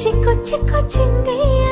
చిక్కు చిక్కు చిందియా